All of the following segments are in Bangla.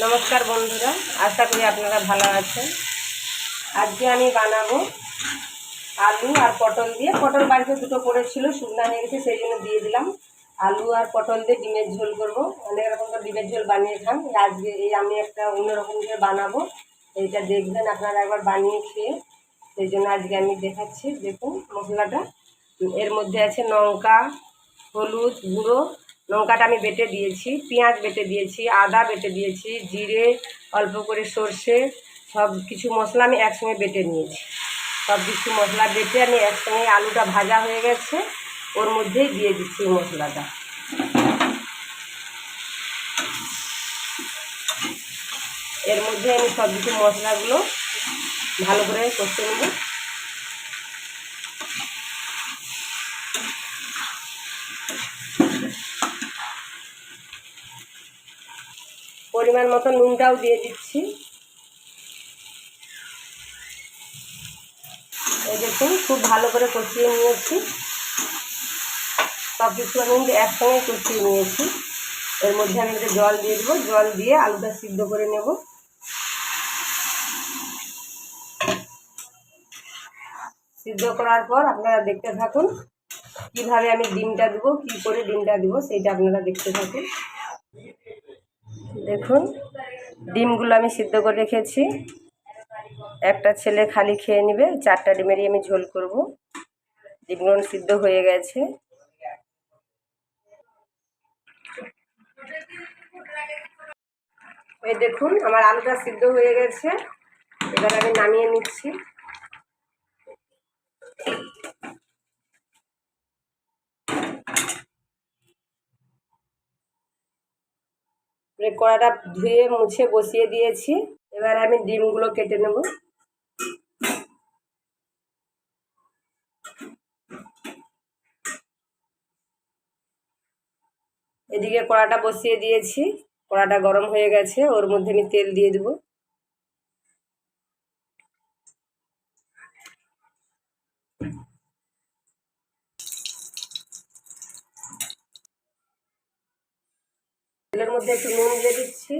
নমস্কার বন্ধুরা, আশা করি আপনারা ভালো আছেন। আজকে আমি বানাবো আলু আর পটল দিয়ে। পটল বাড়িতে দুটো পড়েছিল শুকনা হয়ে গেছে, সেই জন্য দিয়ে দিলাম। আলু আর পটল দিয়ে ডিমের ঝোল করব। অনেক রকম তো ডিমের ঝোল বানিয়ে খান। আজকে এই আমি একটা অন্যরকম করে বানাবো। এইটা দেখবেন, আপনারা একবার বানিয়ে খেয়ে। সেই জন্য আজকে আমি দেখাচ্ছি, দেখুন মশলাটা। এর মধ্যে আছে লঙ্কা, হলুদ গুঁড়ো লঙ্কাটা আমি বেটে দিয়েছি, পেঁয়াজ বেটে দিয়েছি, আদা বেটে দিয়েছি, জিরে, অল্প করে সর্ষে, সব কিছু মশলা আমি একসঙ্গে বেটে নিয়েছি। সব কিছু মশলা বেটে আমি একসঙ্গে, আলুটা ভাজা হয়ে গেছে, ওর মধ্যেই দিয়ে দিচ্ছি মশলাটা। এর মধ্যে আমি সব কিছু মশলাগুলো ভালো করে কষে নেব। পরিমাণ মতো নুনটাও দিয়ে দিচ্ছি। এই দেখুন, খুব ভালো করে কষিয়ে নিয়েছি। সব কিছু আমি কিন্তু একসঙ্গে কষিয়ে নিয়েছি। এর মধ্যে আমি একটা জল দিয়ে দেবো। জল দিয়ে আলুটা সিদ্ধ করে নেব। সিদ্ধ করার পর আপনারা দেখতে থাকুন, কীভাবে আমি ডিমটা দেবো, কী করে ডিমটা দেবো, সেইটা আপনারা দেখতে থাকুন। দেখুন, ডিমগুলো আমি সিদ্ধ করে রেখেছি। একটা ছেলে খালি খেয়ে নেবে, চারটা ডিমেরই আমি ঝোল করব। ডিমগুলো সিদ্ধ হয়ে গেছে। এই দেখুন, আমার আলুটা সিদ্ধ হয়ে গেছে। এবার আমি নামিয়ে নিচ্ছি। কড়াটা ধুয়ে মুছে বসিয়ে দিয়েছি। এবার আমি ডিমগুলো কেটে নেব। এদিকে কড়াটা বসিয়ে দিয়েছি। কড়াটা গরম হয়ে গেছে, ওর মধ্যে আমি তেল দিয়ে দেবো। তেলের মধ্যে একটু নুন দিয়ে দিচ্ছি,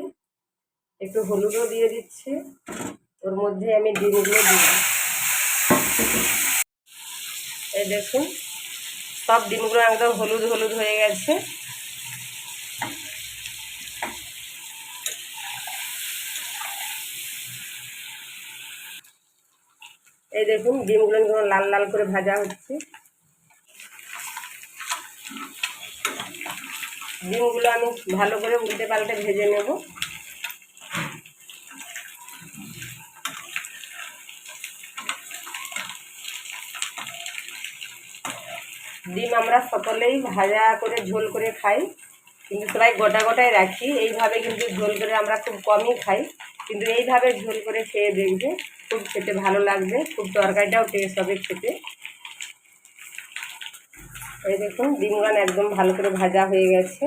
একটু হলুদও দিয়ে দিচ্ছি। ওর মধ্যে আমি ডিমগুলো দিই এই দেখুন, সব ডিমগুলো একদম হলুদ হলুদ হয়ে গেছে। এই দেখুন, ডিমগুলো লাল লাল করে ভাজা হচ্ছে। ডিমগুলো আমি ভালো করে উল্টে পাল্টে ভেজে নেব। ডিম আমরা সকলেই ভাজা করে ঝোল করে খাই, কিন্তু সবাই গোটা গোটাই রাখি। এইভাবে কিন্তু ঝোল করে আমরা খুব কমই খাই, কিন্তু এইভাবে ঝোল করে খেয়ে দেখবে, খুব খেতে ভালো লাগবে, খুব তরকারিটাও টেস্ট হবে খেতে। এই দেখুন ডিমগান একদম ভালো করে ভাজা হয়ে গেছে।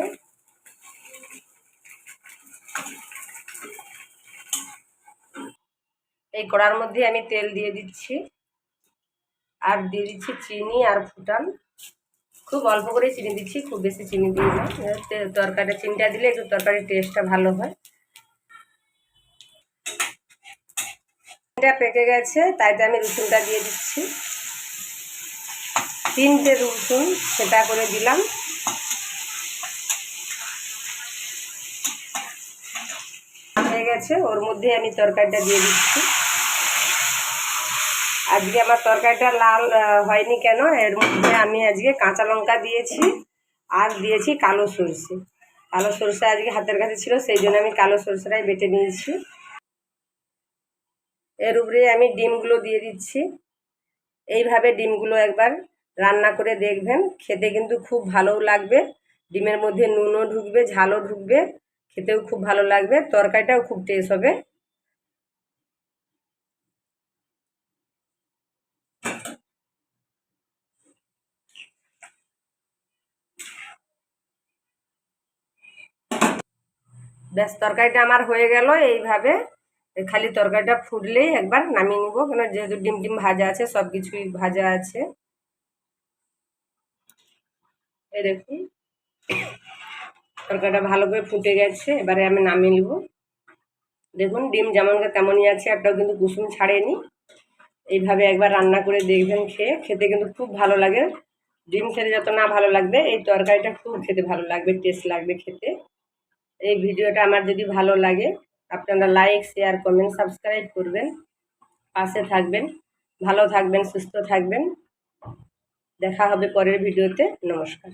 এই কড়ার মধ্যে আমি তেল দিয়ে দিচ্ছি। আর দিয়ে দিচ্ছি চিনি আর ফুটান। খুব অল্প করে চিনি দিচ্ছি, খুব বেশি চিনি দিই না। তরকারিটা, চিনিটা দিলে একটু তরকারির টেস্টটা ভালো হয়। চিনিটা পেকে গেছে, তাই তো আমি রসুনটা দিয়ে দিচ্ছি। তিনটে রসুন সেটা করে দিলাম। হয়ে গেছে, ওর মধ্যে আমি তরকারিটা দিয়ে দিচ্ছি। আজকে আমার তরকারিটা লাল হয়নি কেন, এর মধ্যে আমি আজকে কাঁচা লঙ্কা দিয়েছি আর দিয়েছি কালো সরষে। কালো সরষে আজকে হাতের কাছে ছিল, সেই জন্য আমি কালো সরষেটাই বেটে নিয়েছি। এর উপরে আমি ডিমগুলো দিয়ে দিচ্ছি। এইভাবে ডিমগুলো একবার রান্না করে দেখবেন, খেতে কিন্তু খুব ভালোও লাগবে। ডিমের মধ্যে নুনও ঢুকবে, ঝালও ঢুকবে, খেতেও খুব ভালো লাগবে, তরকারিটাও খুব টেস্ট হবে। ব্যাস, তরকারিটা আমার হয়ে গেল এইভাবে। খালি তরকারিটা ফুটলেই একবার নামিয়ে নিব, কেন যেহেতু ডিম ডিম ভাজা আছে সব কিছুই ভাজা আছে। এই দেখুন। তরকারিটা ভালো করে ফুটে গেছে, এবারে আমি নামিয়ে নিব। দেখুন, ডিম যেমন তেমনই আছে, একটাও কিন্তু কুসুম ছাড়েনি। এইভাবে একবার রান্না করে দেখবেন খেয়ে। খেতে কিন্তু খুব ভালো লাগে। ডিম খেতে যত না ভালো লাগবে, এই তরকারিটা খুব খেতে ভালো লাগবে, টেস্ট লাগবে খেতে। এই ভিডিওটা আমার যদি ভালো লাগে, আপনারা লাইক, শেয়ার, কমেন্ট, সাবস্ক্রাইব করবেন। পাশে থাকবেন। ভালো থাকবেন, সুস্থ থাকবেন। দেখা হবে পরের ভিডিওতে। নমস্কার।